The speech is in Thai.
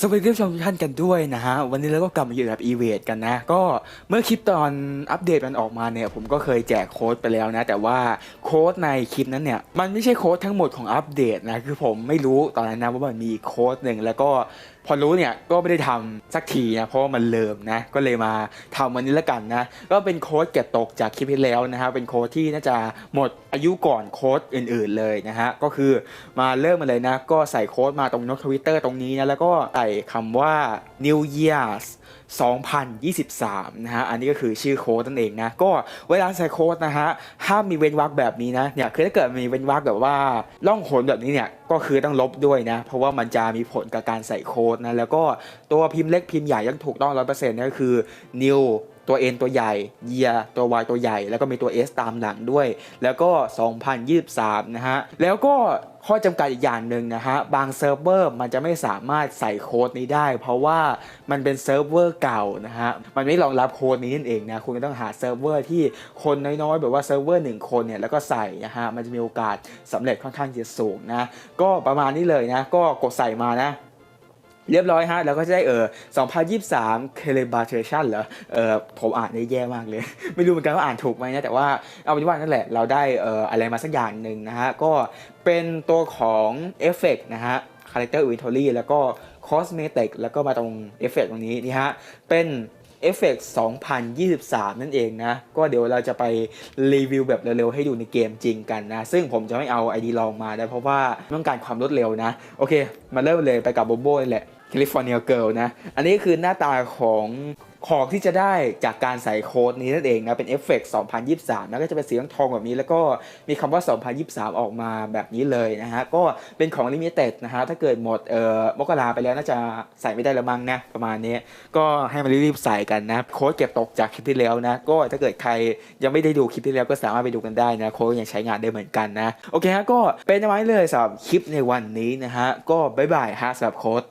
สวัสดีท่านผู้ชมทุกท่านกันด้วยนะฮะ วันนี้เราก็กลับมาอยู่กับอีเวดกันนะ ก็เมื่อคลิปตอนอัปเดตมันออกมาเนี่ย ผมก็เคยแจกโค้ดไปแล้วนะ แต่ว่าโค้ดในคลิปนั้นเนี่ย มันไม่ใช่โค้ดทั้งหมดของอัปเดตนะ คือผมไม่รู้ตอนนั้นนะว่ามันมีโค้ดหนึ่งแล้วก็พอรู้เนี่ยก็ไม่ได้ทำสักทีนะเพราะว่ามันเลิมนะก็เลยมาทำวันนี้ละกันนะก็เป็นโค้ดเก็บตกจากคลิปที่แล้วนะฮะเป็นโค้ดที่น่าจะหมดอายุก่อนโค้ดอื่น ๆเลยนะฮะก็คือมาเริ่มมาเลยนะ ก็ใส่โค้ดมาตรงโน้ตทวิตเตอร์ตรงนี้นะแล้วก็ใส่คำว่า New Year's 2023 นะฮะ อันนี้ก็คือชื่อโค้ดนั่นเองนะ ก็เวลาใส่โค้ดนะฮะ ห้ามมีเว้นวรรคแบบนี้นะ เนี่ย คือถ้าเกิดมีเว้นวรรคแบบว่าล่องหนแบบนี้เนี่ยก็คือต้องลบด้วยนะ เพราะว่ามันจะมีผลกับการใส่โค้ดนะ แล้วก็ตัวพิมพ์เล็กพิมพ์ใหญ่ยังถูกต้อง 100%นะก็คือ new ตัว N ตัวใหญ่ year ตัว Y ตัวใหญ่ แล้วก็มีตัว S ตามหลังด้วย แล้วก็ 2023 นะฮะ แล้วก็ข้อจำกัดอีกอย่างหนึ่งนะฮะ บางเซิร์ฟเวอร์มันจะไม่สามารถใส่โค้ดนี้ได้ เพราะว่ามันเป็นเซิร์ฟเวอร์เก่านะฮะ มันไม่รองรับโค้ดนี้นั่นเองนะ คุณก็ต้องหาเซิร์ฟเวอร์ที่คนน้อยๆ แบบว่าเซิร์ฟเวอร์หนึ่งคนเนี่ย แล้วก็ใส่นะฮะ มันจะมีโอกาสสำเร็จค่อนข้างจะสูงนะก็ประมาณนี้เลยนะ ก็กดใส่มานะเรียบร้อยฮะ แล้วก็จะได้เออ2023 calibration เหรอ เออผมอ่านได้แย่มากเลย ไม่รู้เหมือนกันว่าอ่านถูกไหมนะ แต่ว่าเอาเป็นว่านั่นแหละ เราได้เอออะไรมาสักอย่างหนึ่งนะฮะ ก็เป็นตัวของเอฟเฟกนะฮะ character inventory แล้วก็ cosmetic แล้วก็มาตรงเอฟเฟกตรงนี้นี่ฮะ เป็น เอฟเฟก2023 นั่นเองนะ ก็เดี๋ยวเราจะไปรีวิวแบบเร็วๆ ให้ดูในเกมจริงกันนะ ซึ่งผมจะไม่เอา ID ลองมานะเพราะว่าต้องการความรวดเร็วนะ โอเค มาเริ่มเลยไปกับโบโบนี่แหละ แคลิฟอร์เนียเกิลนะ อันนี้คือหน้าตาของของที่จะได้จากการใส่โค้ดนี้นั่นเองนะ เป็นเอฟเฟกต์2023นะก็จะเป็นสีทองแบบนี้ แล้วก็มีคำว่า 2023 ออกมาแบบนี้เลยนะฮะ ก็เป็นของลิมิเต็ดนะฮะ ถ้าเกิดหมดเอ่อมกราไปแล้วน่าจะใส่ไม่ได้แล้วมั้งนะ ประมาณนี้ ก็ให้มารีบๆใส่กันนะ โค้ดเก็บตกจากคลิปที่แล้วนะ ก็ถ้าเกิดใครยังไม่ได้ดูคลิปที่แล้วก็สามารถไปดูกันได้นะ โค้ดยังใช้งานได้เหมือนกันนะ โอเคฮะ ก็เป็นไว้เลยสำหรับคลิปในวันนี้นะฮะ ก็บ๊ายบายฮะสำหรับโค้ด